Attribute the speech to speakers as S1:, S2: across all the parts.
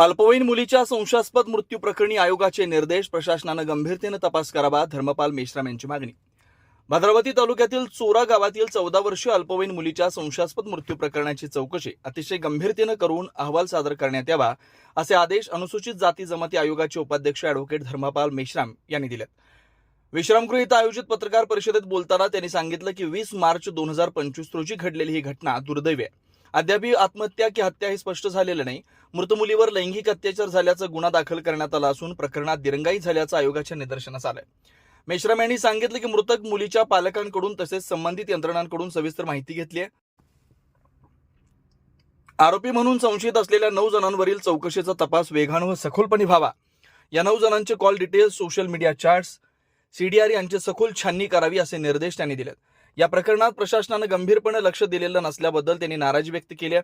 S1: अल्पवयीन मुलीच्या संशयास्पद मृत्यू प्रकरणी आयोगाचे निर्देश प्रशासनानं गंभीरतेनं तपास करावा धर्मपाल मेश्राम यांची मागणी. भद्रावती तालुक्यातील चोरा गावातील चौदा वर्षीय अल्पवयीन मुलीच्या संशयास्पद मृत्यू प्रकरणाची चौकशी अतिशय गंभीरतेनं करून अहवाल सादर करण्यात यावा असे आदेश अनुसूचित जाती जमाती आयोगाचे उपाध्यक्ष अॅडव्होकेट धर्मपाल मेश्राम यांनी दिलेत. विश्रामगृह इथं आयोजित पत्रकार परिषदेत बोलताना त्यांनी सांगितलं की वीस मार्च दोन हजार पंचवीस रोजी घडलेली ही घटना दुर्दैवी आहे. अद्यापही आत्महत्या की हत्या हे स्पष्ट झालेलं नाही. मृत मुलीवर लैंगिक अत्याचार झाल्याचा गुन्हा दाखल करण्यात आला असून प्रकरणात दिरंगाई झाल्याचं आयोगाच्या निदर्शनास आलंय. मेश्राम यांनी सांगितलं की मृतक मुलीच्या पालकांकडून तसेच संबंधित यंत्रणांकडून सविस्तर माहिती घेतली आहे. आरोपी म्हणून संशयित असलेल्या नऊ जणांवरील चौकशीचा तपास वेगानं व सखोलपणे व्हावा. या नऊ जणांचे call details social media charts CDR यांची सखोल छाननी करावी असे निर्देश त्यांनी दिलेत. या प्रकरणात प्रशासनानं गंभीरपणे लक्ष दिलेलं नसल्याबद्दल त्यांनी नाराजी व्यक्त केली आहे.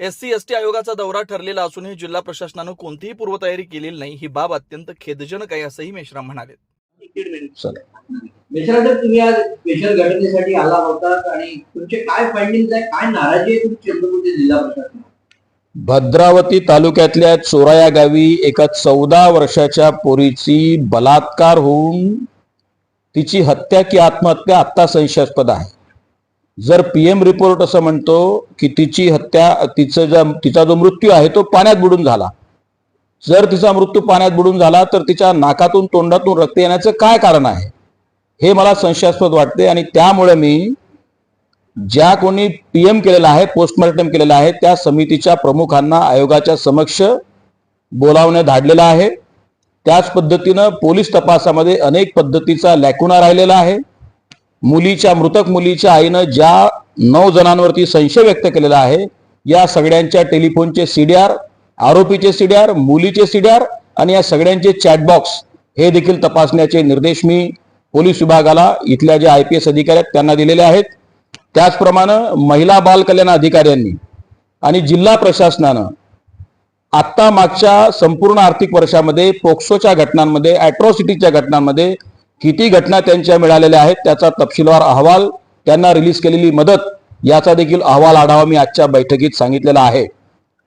S1: एस सी एस टी आयोगाचा दौरा ठरलेला असूनही जिल्हा प्रशासनानं कोणतीही पूर्वतयारी केलेली नाही. ही बाब अत्यंत खेदजनक आहे असंही मेश्राम म्हणाले.
S2: तुम्ही आज स्पेशल घटनेसाठी आला होता आणि तुमचे काय फाइंडिंग आहे? काय नाराजी आहे चंद्रपूरचे जिल्हा प्रशासन
S3: भद्रावती तालुक्यातल्या चोराया गावी एका चौदा वर्षाच्या पोरीची बलात्कार होऊन तिची हत्या की आत्महत्या आत्ता संशयास्पद आहे. जर पी एम रिपोर्ट असं म्हणतो की तिची हत्या तिचं ज्या तिचा जो मृत्यू आहे तो पाण्यात बुडून झाला. जर तिचा मृत्यू पाण्यात बुडून झाला तर तिच्या नाकातून तोंडातून रक्त येण्याचं काय कारण आहे? हे मला संशयास्पद वाटते आणि त्यामुळे मी ज्या कोणी पी एम केलेला आहे पोस्टमॉर्टम केलेला आहे त्या समितीच्या प्रमुखांना आयोगाच्या समक्ष बोलावण्यात धाडलेलं आहे. त्याच पद्धतीनं पोलीस तपासामध्ये अनेक पद्धतीचा लॅकुना राहिलेला आहे. मुलीच्या मृतक मुलीच्या आईनं ज्या नऊ जणांवरती संशय व्यक्त केलेला आहे या सगळ्यांच्या टेलिफोनचे सीडीआर आरोपीचे सीडीआर मुलीचे सीडीआर आणि या सगळ्यांचे चॅटबॉक्स हे देखील तपासण्याचे निर्देश मी पोलीस विभागाला इथल्या जे आय पी एस अधिकारी आहेत त्यांना दिलेले आहेत. त्याचप्रमाणे महिला बाल कल्याण अधिकाऱ्यांनी आणि जिल्हा प्रशासनानं आत्ता मागच्या संपूर्ण आर्थिक वर्षामध्ये पोक्सोच्या घटनांमध्ये अॅट्रॉसिटीच्या घटनांमध्ये किती घटना त्यांच्या मिळालेल्या आहेत त्याचा तपशीलवार अहवाल त्यांना रिलीज केलेली मदत याचा देखील अहवाल आढावा मी आजच्या बैठकीत सांगितलेला आहे.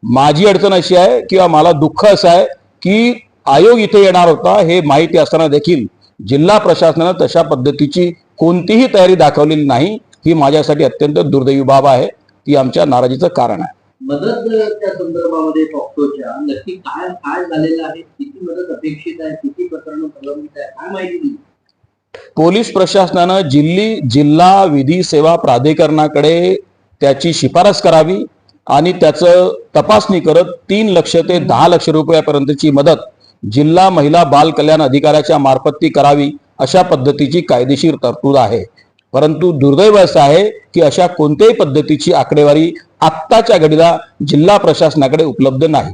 S3: माझी अडचण अशी आहे किंवा मला दुःख असं आहे की आयोग इथे येणार होता हे माहिती असताना देखील जिल्हा प्रशासनानं तशा पद्धतीची कोणतीही तयारी दाखवलेली नाही. ही माझ्यासाठी अत्यंत दुर्दैवी बाब आहे. ती आमच्या नाराजीचं कारण आहे.
S2: मदत त्या संदर्भामध्ये पॉक्सोच्या नक्की काय काय झालेलं आहे किती मदत अपेक्षित आहे किती प्रकरण प्रलंबित आहे काय माहिती दिली
S3: पोलीस प्रशासनानं जिल्ही जिल्हा विधी सेवा प्राधिकरणाकडे त्याची शिफारस करावी आणि त्याचं तपासणी करत तीन लक्ष ते दहा लक्ष रुपयापर्यंतची मदत जिल्हा महिला बाल कल्याण अधिकाऱ्याच्या मार्फत ती करावी अशा पद्धतीची कायदेशीर तरतूद आहे. परंतु दुर्दैव असं आहे की अशा कोणत्याही पद्धतीची आकडेवारी आत्ताच्या घडीला जिल्हा प्रशासनाकडे उपलब्ध नाही.